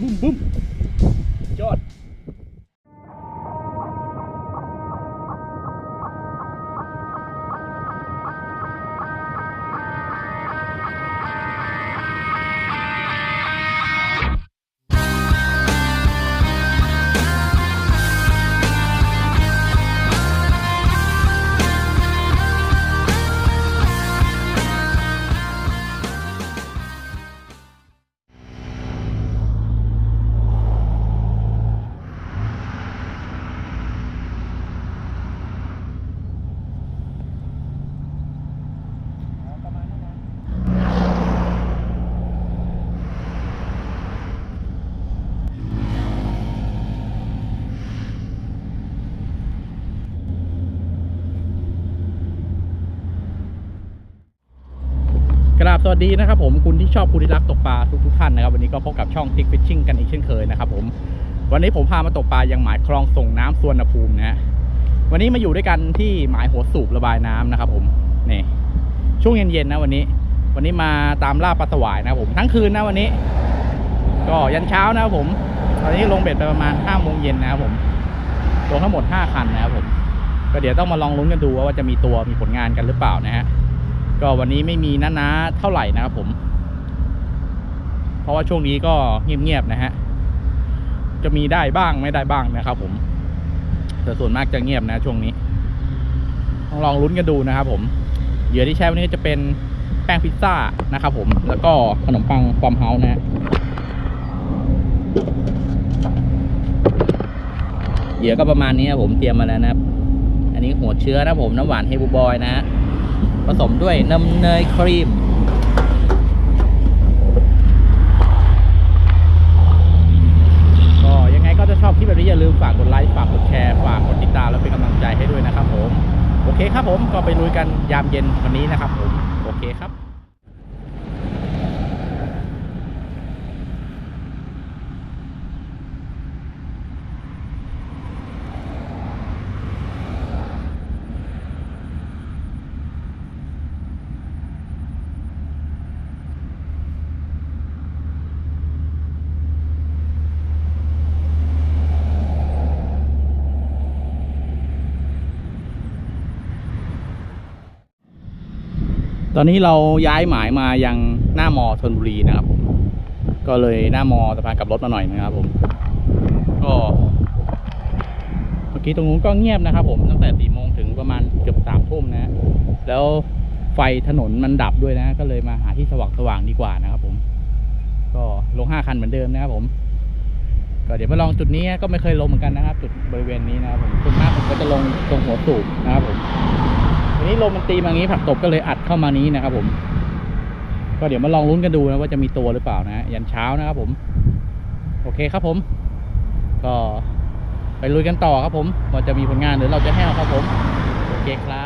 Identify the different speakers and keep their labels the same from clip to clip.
Speaker 1: บุ้มบุ้มยอด สวัสดีนะครับผมคุณที่ชอบคุณที่รักตกปลาทุกทุกท่านนะครับ วันนี้ก็พบกับช่องทิกฟิชชิ่งกันอีกเช่นเคยนะครับผมวันนี้ผมพามาตกปลายังหมายคลองส่งน้ำสวนภูมินะฮะวันนี้มาอยู่ด้วยกันที่หมายหัวสูบระบายน้ำนะครับ ผมนี่ช่วงเย็นๆนะวันนี้ วันนี้มาตามล่าปลาสวายนะครับผมทั้งคืนนะวันนี้ ก็ยันเช้านะครับผม ตอนนี้ลงเบ็ดไปประมาณ5้าโมงเย็นนะครับผมลงทั้งหมด5คันนะครับผมก็เดี๋ยวต้องมาลองลุ้นกันดูว่าจะมีตัวมีผลงานกันหรือเปล่านะฮะ ก็วันนี้ไม่มีน้าๆเท่าไหร่นะครับผม เพราะว่าช่วงนี้ก็เงียบๆนะฮะ จะมีได้บ้างไม่ได้บ้างนะครับผมแต่ส่วนมากจะเงียบนะช่วงนี้ต้องลองลุ้นกันดูนะครับผมเหยื่อที่ใช้วันนี้จะเป็นแป้งพิซซ่านะครับผม แล้วก็ขนมปังฟอร์มเฮาส์นะฮะเหยื่อก็ประมาณนี้ครับผมเตรียมมาแล้วนะครับ อันนี้หัวเชื้อนะผมน้ำหวานเฮบูบอยนะฮะ ผสมด้วยน้ำเนยครีม ก็ยังไงก็จะชอบคลิปแบบนี้อย่าลืมฝากกดไลค์ฝากกดแชร์ฝากกดติดตามแล้วเป็นกำลังใจให้ด้วยนะครับผม โอเคครับผมก็ไปลุยกันยามเย็นวันนี้นะครับผม โอเคครับ ตอนนี้เราย้ายหมายมายังหน้ามอธนบุรีนะครับผมก็เลยหน้ามอสะพานกลับรถมาหน่อยนะครับผม ก็เมื่อกี้ตรงนู้นก็เงียบนะครับ ผมตั้งแต่สี่โมงถึงประมาณเกือบสามทุ่มนะ แล้วไฟถนนมันดับด้วยนะ ก็เลยมาหาที่สว่างสว่างๆดีกว่านะครับ ผม ก็ลงห้าคันเหมือนเดิมนะครับผมก็เดี๋ยวมาลองจุดนี้ก็ไม่เคยลงเหมือนกันนะครับ จุดบริเวณนี้นะครับผมส่วนมากผมก็จะลงตรงหัวสูบนะครับผม ทีนี้ลมมันตีมาอย่างนี้ผักตบก็เลยอัดเข้ามานี้นะครับ ผม ก็เดี๋ยวมาลองลุ้นกันดูนะว่าจะมีตัวหรือเปล่านะยันเช้านะครับผม โอเคครับผม ก็ไปลุยกันต่อครับผมว่าจะมีผลงานหรือเราจะแห้วครับผม โอเคครับ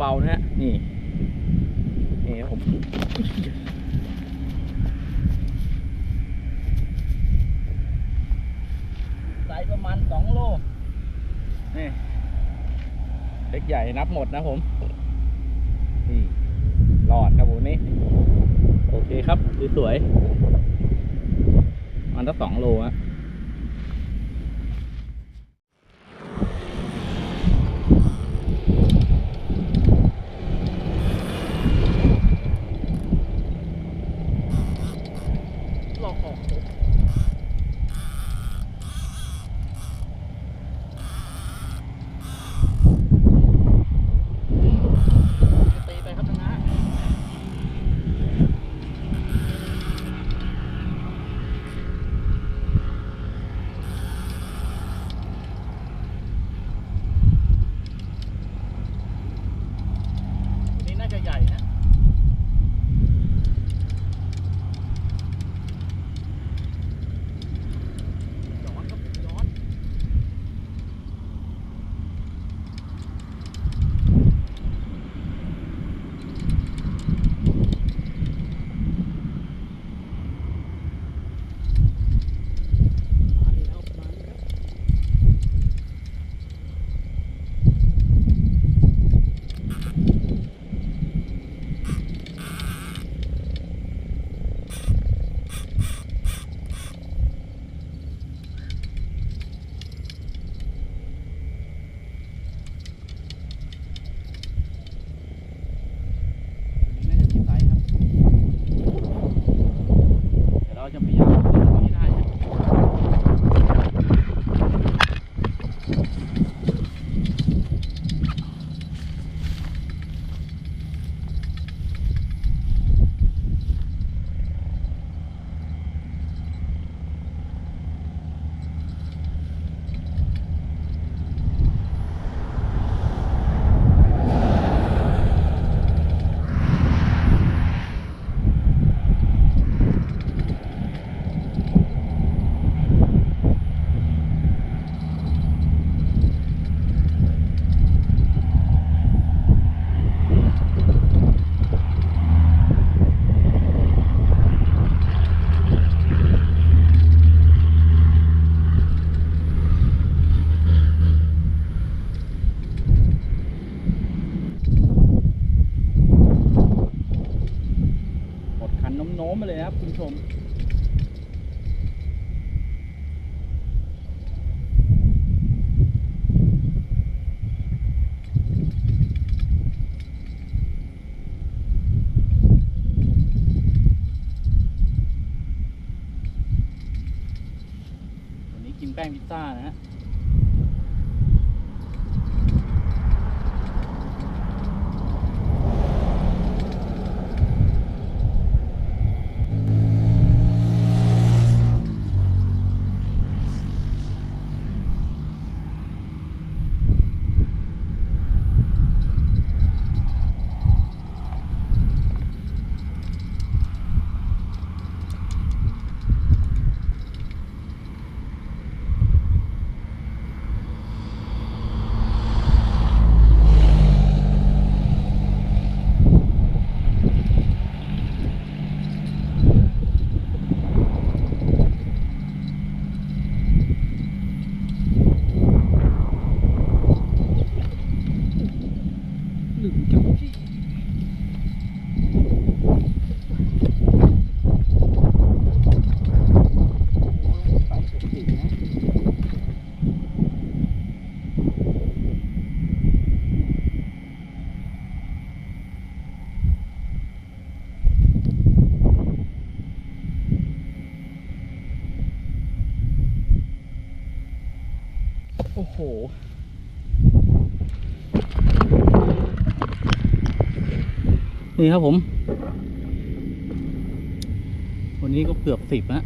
Speaker 1: เบาๆนะฮะนี่นี่ครับผมไซส์ประมาณสองโลนี่เล็กใหญ่นับหมดนะผมนี่รอดครับผมนี่โอเคครับสวยๆมันตั้งสองโลอะ มๆมาเลยครับคุณผู้ชม วันนี้กินแป้งพิซซ่านะฮะ หนึ่งจับที่ไปเกือบถึงนะโอ้โหนี่ครับผม วันนี้ก็เกือบสิบนะ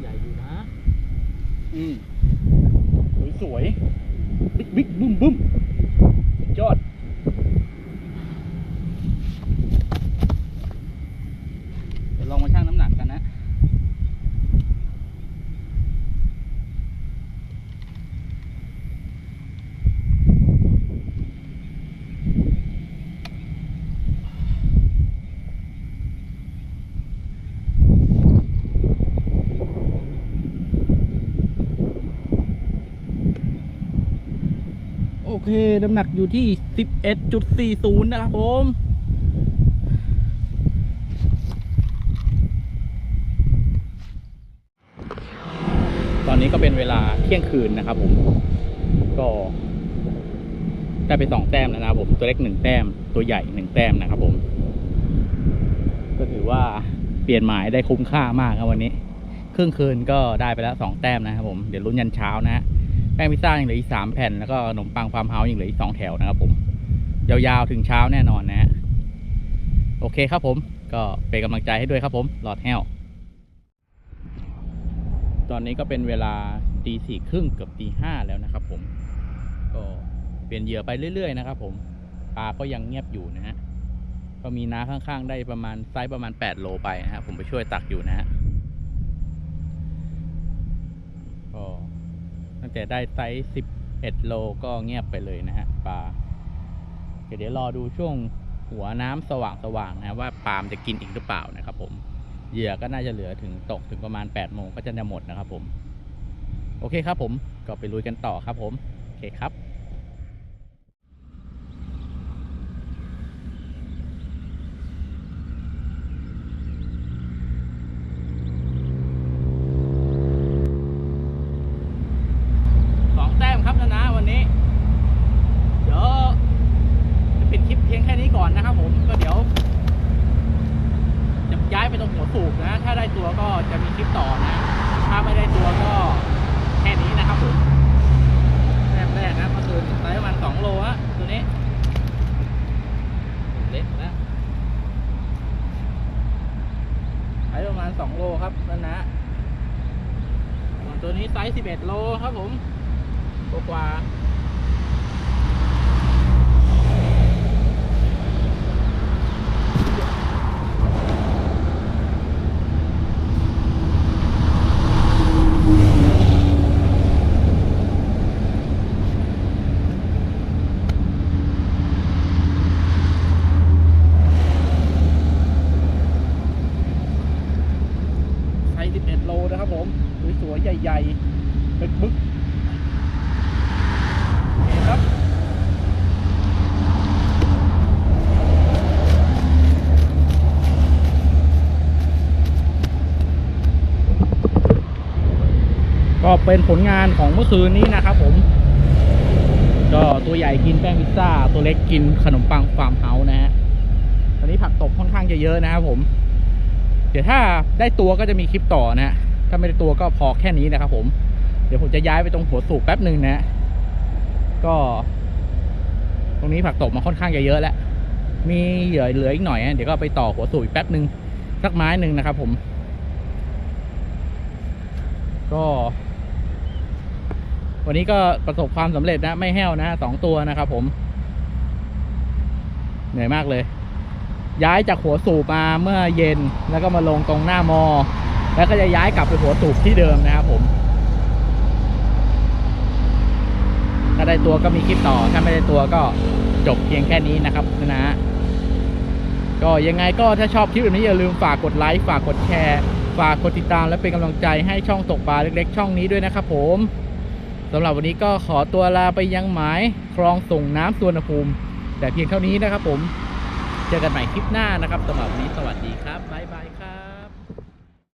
Speaker 1: ใหญ่อยู่นะ อืมสวยๆบิ๊กบิ๊กบึ้มบึ้มยอด เดี๋ยวลองมาชั่งน้ำหนักกันนะ เคน้ำหนักอยู่ที่ 11.40 นะครับผม ตอนนี้ก็เป็นเวลาเที่ยงคืนนะครับผม ก็ได้ไปสองแต้มแล้วนะครับผม ตัวเล็กหนึ่งแต้ม ตัวใหญ่หนึ่งแต้มนะครับผม ก็ถือว่าเปลี่ยนหมายได้คุ้มค่ามากครับวันนี้ ครึ่งคืนก็ได้ไปแล้วสองแต้มนะครับผม เดี๋ยวลุ้นยันเช้านะฮะ แป้งพิซซ่ายังเหลืออีกสามแผ่นแล้วก็ขนมปังฟาร์มเฮาส์ยังเหลืออีกสองแถวนะครับผม ยาวๆถึงเช้าแน่นอนนะฮะโอเคครับผมก็เป็นกำลังใจให้ด้วยครับผมหลอดแฮวตอนนี้ก็เป็นเวลาตีสี่ครึ่งเกือบตีห้าแล้วนะครับผม ก็เปลี่ยนเหยื่อไปเรื่อย ๆ นะครับผมปลาก็ยังเงียบอยู่นะฮะก็มีน้าข้างๆ ได้ประมาณไซส์ประมาณ 8 โลไปนะฮะผมไปช่วยตักอยู่นะฮะก็ ตั้งแต่ได้ไซส์11 โลก็เงียบไปเลยนะฮะปลาเดี๋ยวรอดูช่วงหัวน้ำสว่างๆนะว่าปลามจะกินอีกหรือเปล่านะครับผมเหยื่อก็น่าจะเหลือถึงตกถึงประมาณ8โมงก็จะจะหมดนะครับผม โอเคครับผมก็ไปลุยกันต่อครับผม โอเคครับ สองแต้มครับนะนะวันนี้ เดี๋ยวจะปิดคลิปเพียงแค่นี้ก่อนนะครับผม ก็เดี๋ยว จะย้ายไปตรงหัวสูบนะ ถ้าได้ตัวก็จะมีคลิปต่อนะ ถ้าไม่ได้ตัวก็แค่นี้นะครับผมแรกแรกนะเมื่อคืนไซส์ประมาณสองโลฮะตัวนี้เล็กนะไซส์ประมาณสองโล ครับนั่นนะตัวนี้ไซส์11โลครับผมกว่า ไซส์11 โลนะครับผมสวยๆใหญ่ๆบึกบึกโอเคครับก็เป็นผลงานของเมื่อคืนนี้นะครับผม ก็ตัวใหญ่กินแป้งพิซซ่า ตัวเล็กกินขนมปังฟาร์มเฮาส์นะฮะ ตอนนี้ผักตบค่อนข้างจะเยอะนะครับผม เดี๋ยวถ้าได้ตัวก็จะมีคลิปต่อนะฮะถ้าไม่ได้ตัวก็พอแค่นี้นะครับ ผม เดี๋ยวผมจะย้ายไปตรงหัวสูบแป๊บหนึ่งนะฮะก็ ตรงนี้ผักตบมาค่อนข้างจะเยอะแล้ว มีเหลือเหลืออีกหน่อยนะเดี๋ยวก็ไปต่อหัวสูบอีกแป๊บหนึ่งสักไม้หนึ่งนะครับ ผม ก็ วันนี้ก็ประสบความสำเร็จนะ ไม่แห้วนะสองตัวนะครับ ผม เหนื่อยมากเลย ย้ายจากหัวสูบมาเมื่อเย็นแล้วก็มาลงตรงหน้ามอ แล้วก็จะย้ายกลับไปหัวสูบที่เดิมนะครับผมถ้าได้ตัวก็มีคลิปต่อถ้าไม่ได้ตัวก็จบเพียงแค่นี้นะครับนะก็ยังไงก็ถ้าชอบคลิปแบบนี้อย่าลืมฝากกดไลค์ฝากกดแชร์ ฝากกดติดตามและเป็นกำลังใจให้ช่องตกปลาเล็กๆ ช่องนี้ด้วยนะครับผมสำหรับวันนี้ก็ขอตัวลาไปยังหมายคลองส่งน้ำสวนภูมิ แต่เพียงเท่านี้นะครับผม เจอกันใหม่คลิปหน้านะครับสำหรับวันนี้สวัสดีครับบ๊ายบายครับ